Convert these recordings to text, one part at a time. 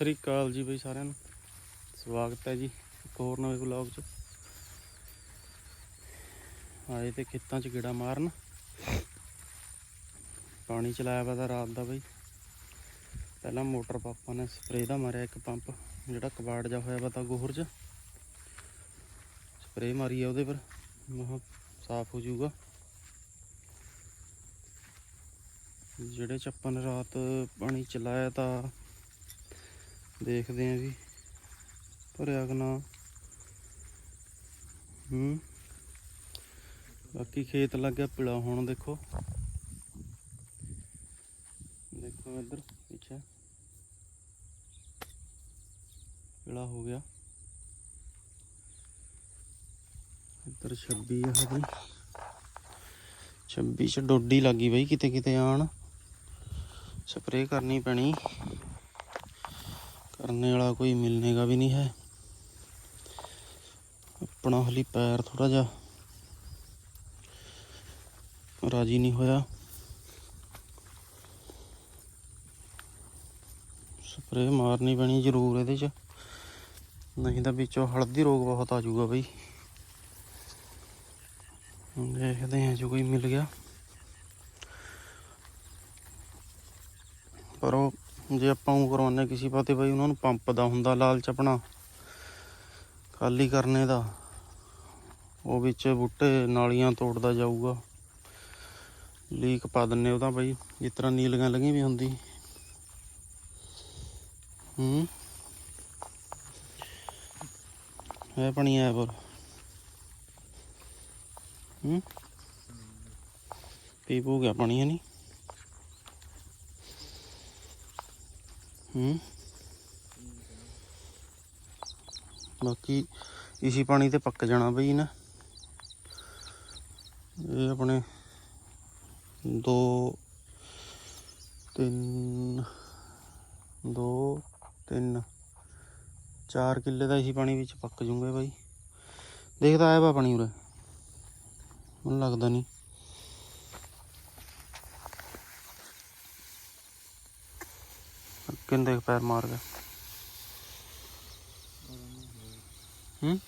ਸ੍ਰੀ ਅਕਾਲ ਜੀ ਬਈ ਸਾਰਿਆਂ ਨੂੰ। ਸਵਾਗਤ ਹੈ ਜੀ ਇੱਕ ਹੋਰ ਨਵੇਂ ਵਲੌਗ 'ਚ। ਆਏ ਤੇ ਖੇਤਾਂ 'ਚ ਗੇੜਾ ਮਾਰਨ। ਪਾਣੀ ਚਲਾਇਆ ਵਾ ਤਾਂ ਰਾਤ ਦਾ ਬਈ। ਪਹਿਲਾਂ ਮੋਟਰ ਪਾਪਾ ਨੇ ਸਪਰੇਅ ਦਾ ਮਾਰਿਆ ਇੱਕ ਪੰਪ, ਜਿਹੜਾ ਕਬਾੜ ਜਾ ਹੋਇਆ ਵਾ ਤਾਂ ਗੋਹਰ 'ਚ। ਸਪਰੇਅ ਮਾਰੀ ਆ ਉਹਦੇ ਪਰ। ਮਹਾ ਸਾਫ਼ ਹੋ ਜਾਊਗਾ। ਜਿਹੜੇ ਚ ਨੇ ਰਾਤ ਪਾਣੀ ਚਲਾਇਆ ਤਾਂ ਦੇਖਦੇ ਆਂ ਵੀ ਭਰਿਆ ਕਿ ਨਾ। ਹੂੰ। ਬਾਕੀ ਖੇਤ ਲੱਗਿਆ ਪੀਲਾ ਹੁਣ ਦੇਖੋ। ਦੇਖੋ ਇੱਧਰ, ਪਿੱਛੇ। ਪੀਲਾ ਹੋ ਗਿਆ। ਇੱਧਰ 26 ਆ ਹਜੇ। 26 ਚ ਡੋਡੀ ਲੱਗੀ ਬਈ ਕਿਤੇ ਕਿਤੇ ਆਣ। ਸਪਰੇਅ ਕਰਨੀ ਪੈਣੀ। ਕਰਨੇ ਵਾਲਾ ਕੋਈ ਮਿਲਨੇਗਾ ਵੀ ਨਹੀਂ ਹੈ। ਆਪਣਾ ਹਲੀ ਪੈਰ ਥੋੜਾ ਜਿਹਾ ਰਾਜੀ ਨਹੀਂ ਹੋਇਆ। ਸਪਰੇ ਮਾਰਨੀ ਪੈਣੀ ਜ਼ਰੂਰ ਇਹਦੇ ਚ। ਨਹੀਂ ਤਾਂ ਵਿੱਚੋਂ ਹਲਦੀ ਰੋਗ ਬਹੁਤ ਆ ਜਾਊਗਾ ਬਈ। ਹੁਣ ਦੇਖਦੇ ਹਾਂ ਜੋ ਕੋਈ ਮਿਲ ਗਿਆ ਪਰ ਉਹ ਜੇ ਆਪਾਂ ਉਹ ਕਰਵਾਉਂਦੇ ਕਿਸੇ ਪਾਤੇ ਬਈ ਉਹਨਾਂ ਨੂੰ ਪੰਪ ਦਾ ਹੁੰਦਾ ਲਾਲਚ ਆਪਣਾ, ਖਾਲੀ ਕਰਨੇ ਦਾ, ਉਹ ਵਿੱਚ ਬੂਟੇ ਨਾਲੀਆਂ ਤੋੜਦਾ ਜਾਊਗਾ। ਲੀਕ ਪਾ ਦਿੰਨੇ ਉਹਦਾ ਬਈ, ਜਿਸ ਤਰ੍ਹਾਂ ਨੀਲੀਆਂ ਲਗੀ ਵੀ ਹੁੰਦੀ। ਹੂੰ। ਹੈ ਪਾਣੀ ਆਇਆ ਪਰ ਹੂੰ। ਪੀ ਪੂ ਗਿਆ, ਪਾਣੀ ਨਹੀਂ ਹੂੰ। ਬਾਕੀ ਇਸੀ ਪਾਣੀ ਤੇ ਪੱਕ ਜਾਣਾ ਬਈ ਨਾ। ਇਹ ਆਪਣੇ ਦੋ, ਤਿੰਨ ਦੋ, ਤਿੰਨ, ਚਾਰ ਕਿੱਲੇ ਦਾ ਇਸੀ ਪਾਣੀ ਵਿੱਚ ਪੱਕ ਜੂਗੇ ਬਾਈ। ਦੇਖਦਾ ਆਇਆ ਵਾ ਪਾਣੀ ਉਰੇ। ਮੈਨੂੰ ਲੱਗਦਾ ਨਹੀਂ। ਕਿੰਦੇ ਪੈਰ ਮਾਰ ਗਿਆ। ਹੂੰ?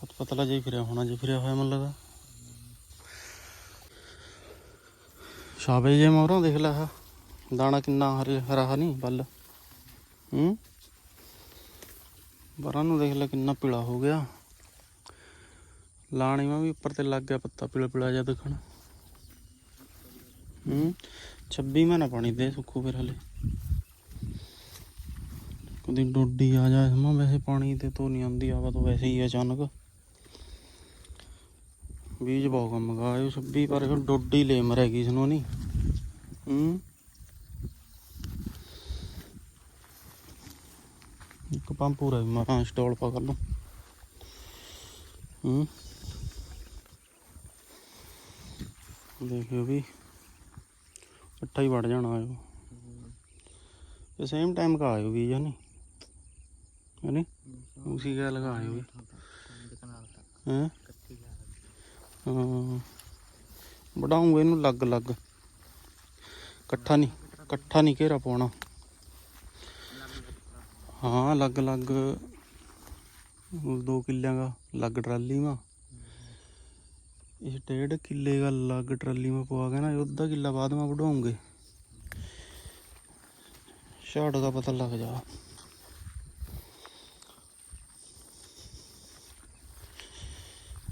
ਪਤ ਪਤਲਾ ਜਿਹਾ ਫਿਰਿਆ ਹੋਣਾ, ਜੀ ਫਿਰਿਆ ਹੋਇਆ ਮੈਨੂੰ ਲੱਗਾ ਸ਼ਾਬੇ ਜੇ ਮੋਹਰਾਂ, ਦੇਖ ਲੈ ਆਹ। ਦਾਣਾ ਕਿੰਨਾ ਹਰੇ, ਹਰਾ ਨਹੀਂ ਬੱਲ ਹੂੰ? ਬਰਾਂ ਨੂੰ ਦੇਖ ਲੈ ਕਿੰਨਾ ਪੀਲਾ ਹੋ ਗਿਆ। ਲਾਣੀ ਮੈਂ ਵੀ ਉੱਪਰ ਤੇ ਲੱਗ ਗਿਆ ਪੱਤਾ ਪੀਲਾ ਪੀਲਾ ਜਿਹਾ ਦਿਖਣ। ਹੂੰ 26 ਮਹੀਨਾ ਪਾਣੀ ਦੇ ਸੁੱਕੂ ਫਿਰ ਹਲੇ। ਕਦੀ ਡੋਡੀ ਆ ਜਾ ਸਮਾਂ ਵੈਸੇ ਪਾਣੀ ਤੇ ਤੋਂ ਨਹੀਂ ਆਉਂਦੀ, ਆਵਾ ਤਾਂ ਵੈਸੇ ਹੀ ਅਚਾਨਕ। ਬੀਜ ਬਹੁਤ ਕੰਮ ਗਾਇਓ 26 ਪਰ ਫਿਰ ਡੋਡੀ ਲੈ ਮਰਿਆ ਕਿਸ ਨੂੰ ਨਹੀਂ ਹੂੰ। ਇੱਕ ਪੰਪ ਪੂਰਾ ਵੀ ਮਾਰਾਂ ਇੰਸਟਾਲ ਪਾ ਕਰ ਲੂੰ ਹੂੰ। ਦੇਖਿਓ ਵੀ। ਇਕੱਠਾ ਹੀ ਵੜ ਜਾਣਾ ਆਇਓ। ਤੇ ਸੇਮ ਟਾਈਮ ਕਾ ਆਇਓ ਵੀ ਜਾਨੀ ਹੈਨੀ ਉਸੀ ਗੱਲ ਲਗਾ ਆਇਓ ਵੀ। ਹਾਂ? ਵਡਾਉਂਗੇ ਇਹਨੂੰ ਲੱਗ ਲੱਗ। ਇਕੱਠਾ ਨਹੀਂ ਇਕੱਠਾ ਨਹੀਂ ਘੇਰਾ ਪਾਉਣਾ। ਹਾਂ ਅਲੱਗ ਅਲੱਗ ਦੋ ਕਿੱਲਿਆਂ ਦਾ ਅਲੱਗ ਟਰਾਲੀ ਮਾ ਇਹ ਡੇਢ ਕਿੱਲੇ ਦਾ ਅਲੱਗ ਟਰਾਲੀ ਮਾ ਪਵਾ ਕੇ ਨਾ, ਇਹ ਅੱਧਾ ਕਿੱਲਾ ਬਾਅਦ ਮਾ ਵਢਾਉਂਗੇ ਝਾੜ ਦਾ ਪਤਾ ਲੱਗ ਜਾ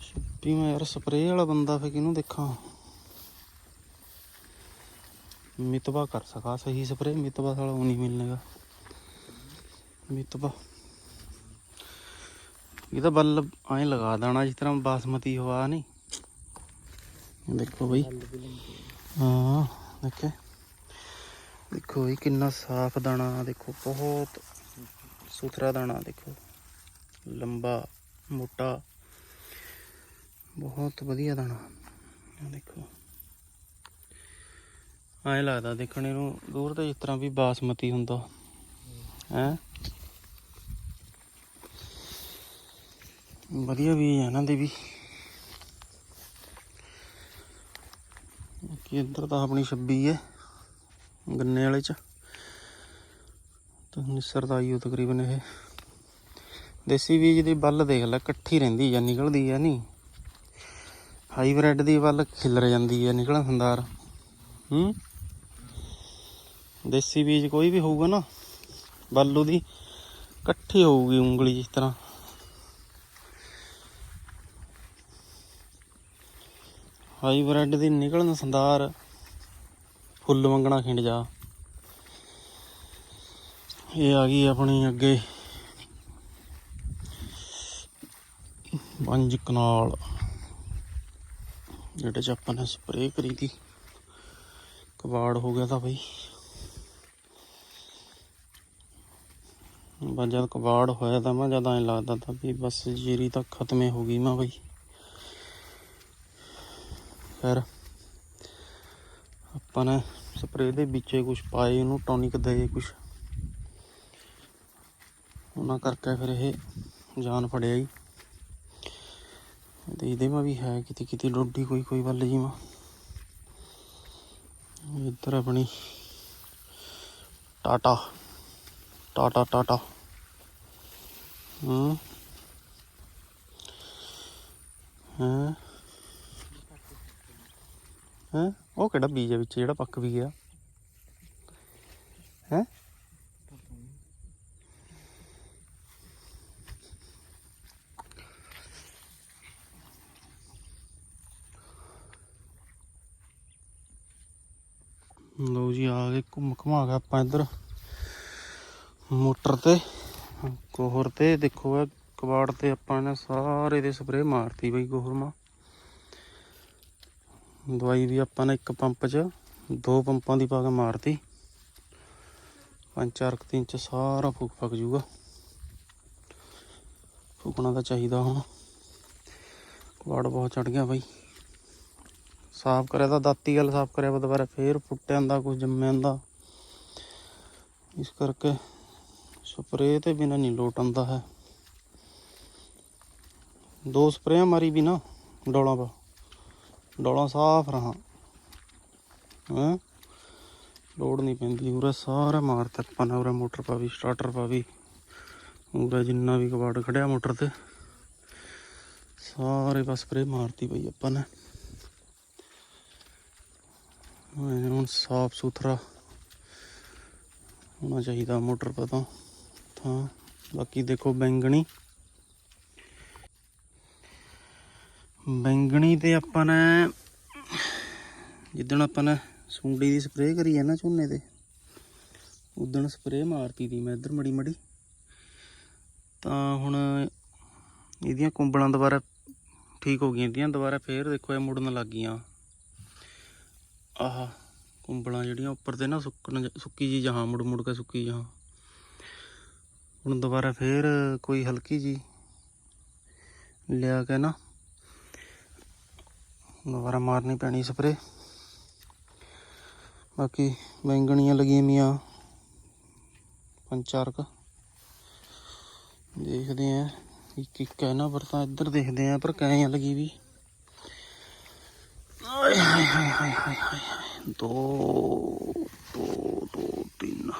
ਛੱਪੀ ਮੈਂ ਯਾਰ ਸਪਰੇਅ ਵਾਲਾ ਬੰਦਾ ਫੇ ਕਿਹਨੂੰ ਦੇਖਾਂ? ਮਿਤਵਾ ਕਰ ਸਕਾ, ਸਹੀ ਸਪਰੇਅ ਮਿਤਵਾ ਸਾਲਾ ਉਹ ਨਹੀਂ ਮਿਲਣੇਗਾ। ਮਿਤਵਾ ਇਹ ਤਾਂ ਬੱਲ ਐਂ ਲਗਾ ਦੇਣਾ ਜਿਸ ਤਰ੍ਹਾਂ ਬਾਸਮਤੀ ਹਵਾ ਨਹੀਂ। ਦੇਖੋ ਬਈ। ਹਾਂ, ਦੇਖੇ। ਦੇਖੋ ਇਹ ਕਿੰਨਾ ਸਾਫ਼ ਦਾਣਾ, ਦੇਖੋ, ਬਹੁਤ ਸੁਥਰਾ ਦਾਣਾ, ਦੇਖੋ। ਲੰਬਾ, ਮੋਟਾ, ਬਹੁਤ ਵਧੀਆ ਦਾਣਾ। ਆਹ ਦੇਖੋ। ਐਂ ਲੱਗਦਾ ਦੇਖਣੇ ਨੂੰ, ਦੂਰ ਤੋਂ ਇਸ ਤਰ੍ਹਾਂ ਵੀ ਬਾਸਮਤੀ ਹੁੰਦਾ। ਹੈ? ਵਧੀਆ ਵੀ ਹੈ ਇਹਨਾਂ ਦੇ ਵੀ। ਕਿ ਇੱਧਰ ਤਾਂ ਆਪਣੀ 26 ਹੈ। ਗੰਨੇ ਵਾਲੇ ਚ। ਤਾਂ ਨਿਸਰਦਾ ਉਹ ਤਕਰੀਬਨ ਇਹ। ਦੇਸੀ ਬੀਜ ਦੀ ਬੱਲ ਦੇਖ ਲੈ, ਇਕੱਠੀ ਰਹਿੰਦੀ ਆ, ਨਿਕਲਦੀ ਆ ਨਹੀਂ ਹਾਈਬ੍ਰਿਡ ਦੀ ਬੱਲ ਖਿਲਰ ਜਾਂਦੀ ਹੈ ਨਿਕਲਣ ਸੰਦਾਰ ਹੂੰ? ਦੇਸੀ ਬੀਜ ਕੋਈ ਵੀ ਹੋਊਗਾ ਨਾ, ਬੱਲ ਉਹਦੀ ਇਕੱਠੀ ਹੋਊਗੀ ਉਂਗਲੀ ਜਿਸ ਤਰ੍ਹਾਂ। ਹਾਈਬ੍ਰਿਡ ਦੀ ਨਿਕਲਣ ਸੰਦਾਰ ਫੁੱਲ ਮੰਗਣਾ ਖਿੰਡ ਜਾ। ਇਹ ਆ ਗਈ ਆਪਣੀ ਅੱਗੇ। ਪੰਜ ਕਨਾਲ। ਜਿਹੜੇ ਚ ਆਪਾਂ ਨੇ ਸਪਰੇਅ ਕਰੀ ਤੀ। ਕਬਾੜ ਹੋ ਗਿਆ ਤਾਂ ਬਈ। ਬਸ ਜਦ ਕਬਾੜ ਹੋਇਆ ਤਾਂ ਮੈਂ ਜਦ ਐਂ ਲੱਗਦਾ ਤਾਂ ਵੀ ਬਸ ਜੀਰੀ ਤਾਂ ਖਤਮ ਹੋ ਗਈ ਮੈਂ ਬਈ। ਫਿਰ ਆਪਾਂ ਨੇ ਸਪਰੇਅ ਦੇ ਵਿੱਚ ਕੁਝ ਪਾਏ, ਉਹਨੂੰ ਟੌਨਿਕ ਦੇ ਕੁਝ ਉਹਨਾਂ ਕਰਕੇ ਫਿਰ ਇਹ ਜਾਨ ਫੜਿਆ ਜੀ। ਤੇ ਇਹਦੇ ਮਾ ਵੀ ਹੈ ਕਿਤੇ ਕਿਤੇ ਡੋਡੀ ਕੋਈ ਕੋਈ ਵੱਲ ਜੀ ਮਾ। ਇੱਧਰ ਆਪਣੀ ਟਾਟਾ ਟਾਟਾ ਟਾਟਾ। ਹੂੰ। ਹਾਂ? ਹੈਂ? ਉਹ ਕਿਹੜਾ ਬੀਜ ਹੈ ਵਿੱਚ, ਜਿਹੜਾ ਪੱਕ ਵੀ ਗਿਆ? ਹੈ? ਲਓ ਜੀ, ਆ ਗਏ ਘੁੰਮ ਘੁਮਾ ਕੇ ਆਪਾਂ ਇੱਧਰ ਮੋਟਰ ਤੇ, ਗੋਹਰ ਤੇ ਦੇਖੋ ਇਹ ਕਬਾੜ ਤੇ ਆਪਾਂ ਨੇ ਸਾਰੇ ਦੇ ਸਪਰੇਅ ਮਾਰਤੀ ਬਈ ਗੋਹਰ ਮਾ। ਦਵਾਈ ਵੀ ਆਪਾਂ ਨੇ ਇੱਕ ਪੰਪ 'ਚ ਦੋ ਪੰਪਾਂ ਦੀ ਪਾ ਕੇ ਮਾਰਤੀ। ਪੰਜ ਚਾਰ ਕੁ ਦਿਨ 'ਚ ਸਾਰਾ ਫੂਕ ਫੱਕ ਜੂਗਾ ਫੂਕਣਾ ਤਾਂ ਚਾਹੀਦਾ ਹੁਣ। ਕਬਾੜ ਬਹੁਤ ਚੜ ਗਿਆ ਬਾਈ। ਸਾਫ਼ ਕਰਿਆ ਤਾਂ ਦਾਤੀ ਗੱਲ ਸਾਫ਼ ਕਰਿਆ ਵਾ ਦੁਬਾਰਾ ਫੇਰ ਫੁੱਟਿਆਂ ਦਾ ਕੁਝ ਜੰਮਿਆਂ ਦਾ ਇਸ ਕਰਕੇ ਸਪਰੇਅ ਤੇ ਬਿਨਾਂ ਨਹੀਂ ਲੋਟ ਆਉਂਦਾ ਹੈ। ਦੋ ਸਪਰੇਆਂ ਮਾਰੀ ਵੀ ਨਾ ਡੋਲਾਂ ਪਾ। ਡੋਲਾਂ ਸਾਫ਼ ਰਹਾ। ਹੈਂ? ਲੋੜ ਨਹੀਂ ਪੈਂਦੀ। ਉਰੇ ਸਾਰਾ ਮਾਰ ਆਪਾਂ ਨੇ ਉਰੇ ਮੋਟਰ ਪਾ ਵੀ ਸਟਾਰਟਰ ਪਾ ਵੀ। ਉਰੇ ਜਿੰਨਾ ਵੀ ਕਬਾੜ ਖੜਿਆ ਮੋਟਰ ਤੇ। ਸਾਰੇ ਬਸ ਸਪਰੇਅ ਮਾਰਤੀ ਪਈ ਆਪਾਂ ਨੇ। ਹੁਣ ਸਾਫ਼ ਸੁਥਰਾ ਹੋਣਾ ਚਾਹੀਦਾ ਮੋਟਰ ਪਤਾ ਤਾਂ। ਬਾਕੀ ਦੇਖੋ ਬੈਂਗਣੀ। ਬੈਂਗਣੀ ਤੇ ਆਪਾਂ ਨੇ, ਜਿੱਦਣ ਆਪਾਂ ਨੇ ਸੁੰਡੀ ਦੀ ਸਪਰੇਅ ਕਰੀ ਹੈ ਨਾ ਝੋਨੇ ਤੇ, ਉਦਣ ਸਪਰੇਅ ਮਾਰਤੀ ਦੀ ਮੈਂ ਇੱਧਰ ਮੜੀ ਮੜੀ। ਤਾਂ ਹੁਣ ਇਹਦੀਆਂ ਕੁੰਬਲਾਂ ਦੁਬਾਰਾ ਠੀਕ ਹੋ ਗਈਆਂ ਦੀਆਂ ਦੁਬਾਰਾ ਫੇਰ ਦੇਖੋ ਇਹ ਮੁੜਨ ਲੱਗ ਗਈਆਂ। ਆਹ ਕੁੰਬਲਾਂ ਜਿਹੜੀਆਂ ਉੱਪਰ ਤੇ ਨਾ ਸੁੱਕਣ ਸੁੱਕੀ ਜੀ ਜਹਾਂ, ਮੁੜ ਮੁੜ ਕੇ ਸੁੱਕੀ ਜਹਾਂ। ਹੁਣ ਦੁਬਾਰਾ ਫੇਰ ਕੋਈ ਹਲਕੀ ਜੀ ਲਿਆ ਕੇ ਨਾ ਦੁਬਾਰਾ ਮਾਰਨੀ ਪੈਣੀ ਸਪਰੇ ਬਾਕੀ ਬੈਂਗਣੀਆਂ ਲੱਗੀਆਂ ਮੀਆਂ। ਪੰਜ ਚਾਰ ਕ। ਦੇਖਦੇ ਆ ਇੱਕ ਇੱਕ ਹੈ ਨਾ, ਪਰ ਤਾਂ ਇੱਧਰ ਦੇਖਦੇ ਆ, ਪਰ ਕਾਇਆਂ ਲੱਗੀ ਵੀ। ਆਏ ਹਾਏ ਹਾਏ ਹਾਏ ਹਾਏ ਹਾਏ ਦੋ ਦੋ ਦੋ, ਤਿੰਨ।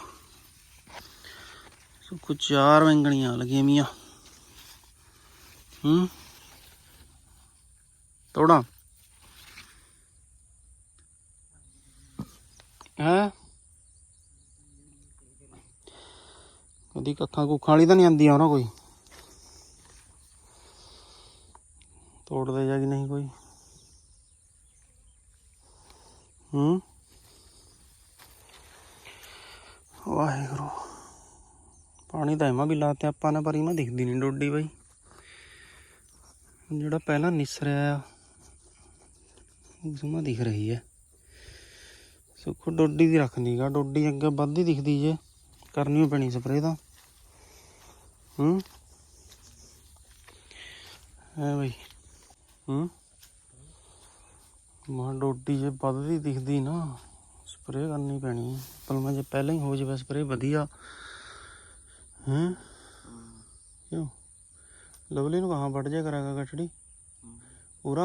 ਸੋ ਕੁਝ ਚਾਰ ਵੰਗਣੀਆਂ ਲੱਗੀਆਂ ਮੀਆਂ। ਹੂੰ? ਤੋੜਾ। ਹੈ? ਕਦੀ ਕੱਖਾਂ ਕੁੱਖਾਂ ਵਾਲੀ ਤਾਂ ਨਹੀਂ ਆਂਦੀ ਆ ਕੋਈ। ਤੋੜਦੇ ਜਾ ਕਿ ਨਹੀਂ ਕੋਈ। ਹੂੰ? ਵਾਹਿਗੁਰੂ। ਪਾਣੀ ਤਾਂ ਐਵੇਂ ਵੀ ਲਾਤੇ ਆਪਾਂ ਨੇ, ਪਰ ਇਵੇਂ ਦਿਖਦੀ ਨਹੀਂ ਡੋਡੀ ਬਈ। ਜਿਹੜਾ ਪਹਿਲਾਂ ਨਿਸਰਿਆ ਆ ਉਸਮਾ ਦਿਖ ਰਹੀ ਹੈ ਸੁੱਖ ਡੋਡੀ ਦੀ ਰੱਖਣੀ ਗਾ। ਡੋਡੀ ਅੱਗੇ ਵੱਧਦੀ ਦਿਖਦੀ ਜੇ। ਕਰਨੀ ਪੈਣੀ ਸਪਰੇਅ ਤਾਂ। ਹੂੰ? ਹੈ ਬਈ। ਹੂੰ? ਮਾਂ ਡੋਡੀ ਜੇ ਵੱਧਦੀ ਦਿਖਦੀ ਨਾ ਸਪਰੇਅ ਕਰਨੀ ਪੈਣੀ ਹੈ ਪਰ ਮੈਂ ਜੇ ਪਹਿਲਾਂ ਹੀ ਹੋ ਜਾਵੇ ਸਪਰੇਅ ਵਧੀਆ। ਹੈਂ? ਕਿਉਂ? ਲਵਲੀ ਨੂੰ ਕਹਾਂ ਵੱਢ ਜਾ ਕਰਾਂਗਾ ਗੱਠੜੀ ਪੂਰਾ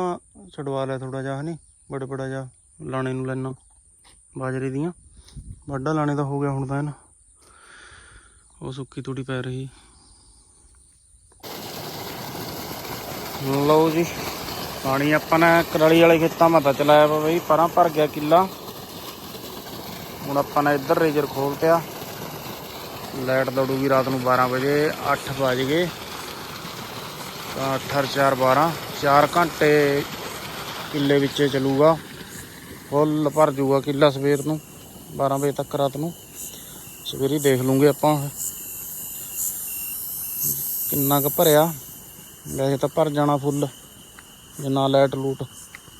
ਛਡਵਾ ਲੈ ਥੋੜਾ ਜਿਹਾ ਹਨੀ? ਬੜਾ ਬੜਾ ਜਿਹਾ ਲਾਣੇ ਨੂੰ ਲੈਣਾ। ਬਾਜਰੇ ਦੀਆਂ। ਵਾਢਾ ਲਾਣੇ ਦਾ ਹੋ ਗਿਆ ਹੁਣ ਤਾਂ ਇਹਨ। ਉਹ ਸੁੱਕੀ ਤੂੜੀ ਪੈ ਰਹੀ। ਲਓ ਜੀ, ਪਾਣੀ ਆਪਾਂ ਨੇ ਕਰਾਲੀ ਵਾਲੇ ਖੇਤਾਂ ਮਾ ਤਾਂ ਚਲਾਇਆ ਵਾ ਬਈ, ਪਰਾਂ ਭਰ ਗਿਆ ਕਿੱਲਾ। ਹੁਣ ਆਪਾਂ ਨੇ ਇੱਧਰ ਰੇਜਰ ਖੋਲ ਤਿਆ ਲਾਈਟ ਦੌੜੂਗੀ ਰਾਤ ਨੂੰ 12 ਵਜੇ 8 ਵਜ ਗਏ। ਤਾਂ 8 4 12 4 ਘੰਟੇ ਕਿੱਲੇ ਵਿੱਚ ਚੱਲੂਗਾ। ਫੁੱਲ ਭਰ ਜੂਗਾ ਕਿੱਲਾ ਸਵੇਰ ਨੂੰ 12 ਵਜੇ ਤੱਕ ਰਾਤ ਨੂੰ। ਸਵੇਰੇ ਦੇਖ ਲੂੰਗੇ ਆਪਾਂ ਕਿੰਨਾ ਕੁ ਭਰਿਆ। ਵੈਸੇ ਤਾਂ ਭਰ ਜਾਣਾ ਫੁੱਲ। ਜੇ ਨਾ ਲਾਈਟ ਲੂਟ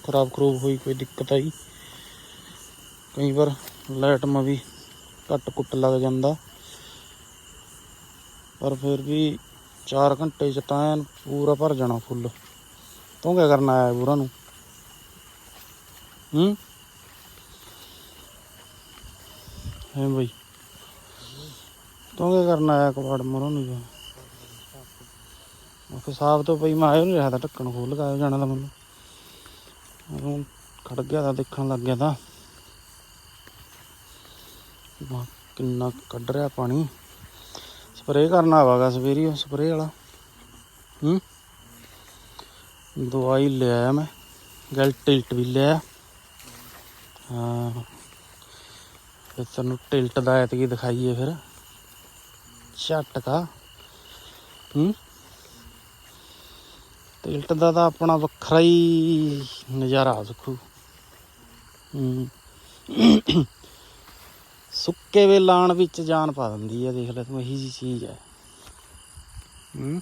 ਖਰਾਬ ਖਰੂਬ ਹੋਈ, ਕੋਈ ਦਿੱਕਤ ਆਈ। ਕਈ ਵਾਰ ਲਾਈਟ ਮਾ ਵੀ ਕੱਟ ਕੁੱਟ ਲੱਗ ਜਾਂਦਾ। ਪਰ ਫਿਰ ਵੀ 4 ਘੰਟੇ ਚ ਤਾਂ ਐਨ ਪੂਰਾ ਭਰ ਜਾਣਾ ਫੁੱਲ। ਤੂੰ ਕੀ ਕਰਨਾ ਆਇਆ ਪੂਰਾ ਨੂੰ? ਹੂੰ? ਹੈ ਬਈ। ਤੂੰ ਕੀ ਕਰਨਾ ਆਇਆ ਕਬਾੜ ਮਰੋਂ ਨੂੰ ਉਹ ਸਾਫ਼ ਤੋਂ ਪਈ ਮੈਂ ਆਇਆ ਨਹੀਂ ਰਿਹਾ ਤਾਂ ਢੱਕਣ ਖੋਲ ਲਗਾਇਆ ਜਾਣਾ ਤਾਂ ਮੈਨੂੰ। ਉਹ ਖੜ ਗਿਆ ਤਾਂ ਦੇਖਣ ਲੱਗ ਗਿਆ ਤਾਂ। ਵਾਹ, ਕਿੰਨਾ ਕੱਢ ਰਿਹਾ ਪਾਣੀ। ਸਪਰੇਅ ਕਰਨਾ ਆਵਾਗਾ ਸਵੇਰੀ ਉਹ ਸਪਰੇਅ ਵਾਲਾ। ਹੂੰ? ਦਵਾਈ ਲਿਆਇਆ ਮੈਂ। ਗਲ ਟਿਲਟ ਵੀ ਲਿਆ ਹਾਂ। ਫਿਰ ਤੁਹਾਨੂੰ ਟਿਲਟ ਦਾ ਐਤਕੀ ਦਿਖਾਈਏ ਫਿਰ। ਝਟਕਾ ਹੂੰ। ਟਿਲਟ ਦਾ ਤਾਂ ਆਪਣਾ ਵੱਖਰਾ ਹੀ ਨਜ਼ਾਰਾ ਸੁਖੂ। ਹੂੰ। ਸੁੱਕੇ ਵੇ ਲਾਣ ਵਿੱਚ ਜਾਨ ਪਾ ਦਿੰਦੀ ਹੈ ਦੇਖ ਲੈ ਤੂੰ, ਇਹੀ ਜੀ ਚੀਜ਼ ਹੈ ਹੂੰ।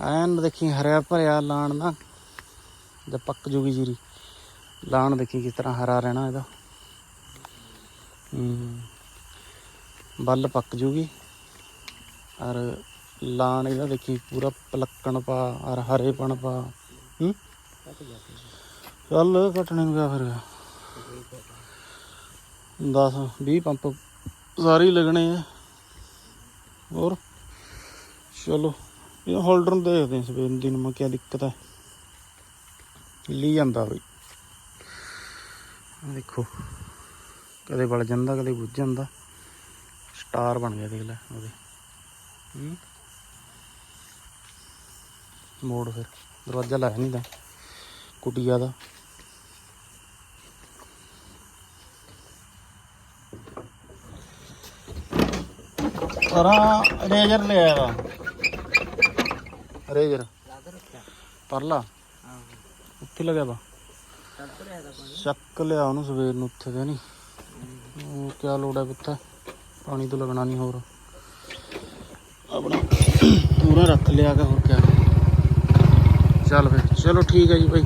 ਐਨ ਦੇਖੀ ਹਰਿਆ ਭਰਿਆ ਲਾਣ ਨਾ, ਜਦ ਪੱਕ ਜੂਗੀ ਜੀਰੀ। ਲਾਣ ਦੇਖੀ ਕਿਸ ਤਰ੍ਹਾਂ ਹਰਾ ਰਹਿਣਾ ਇਹਦਾ। ਹੂੰ। ਬੱਲ ਪੱਕ ਜੂਗੀ। ਔਰ ਲਾਣ ਇਹਦਾ ਦੇਖੀ, ਪੂਰਾ ਪਲੱਕਣ ਪਾ, ਔਰ ਹਰੇਪਣ ਪਾ, ਹੂੰ। ਚੱਲ ਕੱਟਣੇ ਨੂੰ ਕਿਆ ਫਿਰ। 10 20 ਪੰਪ ਸਾਰੇ ਲੱਗਣੇ ਆ। ਹੋਰ? ਚਲੋ, ਇਹ ਹੋਲਡਰ ਨੂੰ ਦੇਖਦੇ ਸਵੇਰ ਦਿਨ ਮਾ ਕੀ ਦਿੱਕਤ ਹੈ ਹਿੱਲੀ ਜਾਂਦਾ ਬਈ। ਦੇਖੋ। ਕਦੇ ਵਲ ਜਾਂਦਾ ਕਦੇ ਬੁੱਝ ਜਾਂਦਾ। ਸਟਾਰ ਬਣ ਗਿਆ ਦੇਖ ਲੈ ਉਹਦੇ। ਹੂੰ। ਮੋੜ ਫਿਰ ਦਰਵਾਜ਼ਾ ਲਾਇਆ ਨਹੀਂ ਤਾਂ ਕੁਟੀਆ ਦਾ। ਪਰਾਂ ਰੇਜਰ ਲਿਆ ਵਾ ਰੇਜਰ। ਪਰਲਾ। ਉੱਥੇ ਲੱਗਿਆ ਵਾ। ਚੱਕ ਲਿਆ ਉਹਨੂੰ ਸਵੇਰ ਨੂੰ ਉੱਥੇ ਤੇ ਨਹੀਂ। ਉਹ ਕਿਆ ਲੋੜ ਹੈ ਪੁੱਤ? ਪਾਣੀ ਤੋਂ ਲੱਗਣਾ ਨਹੀਂ ਹੋਰ। ਆਪਣਾ ਪੂਰਾ ਰੱਖ ਲਿਆ ਕਿ ਹੋਰ ਕਿਆ। ਚੱਲ ਫਿਰ, ਚਲੋ ਠੀਕ ਹੈ ਜੀ ਭਾਈ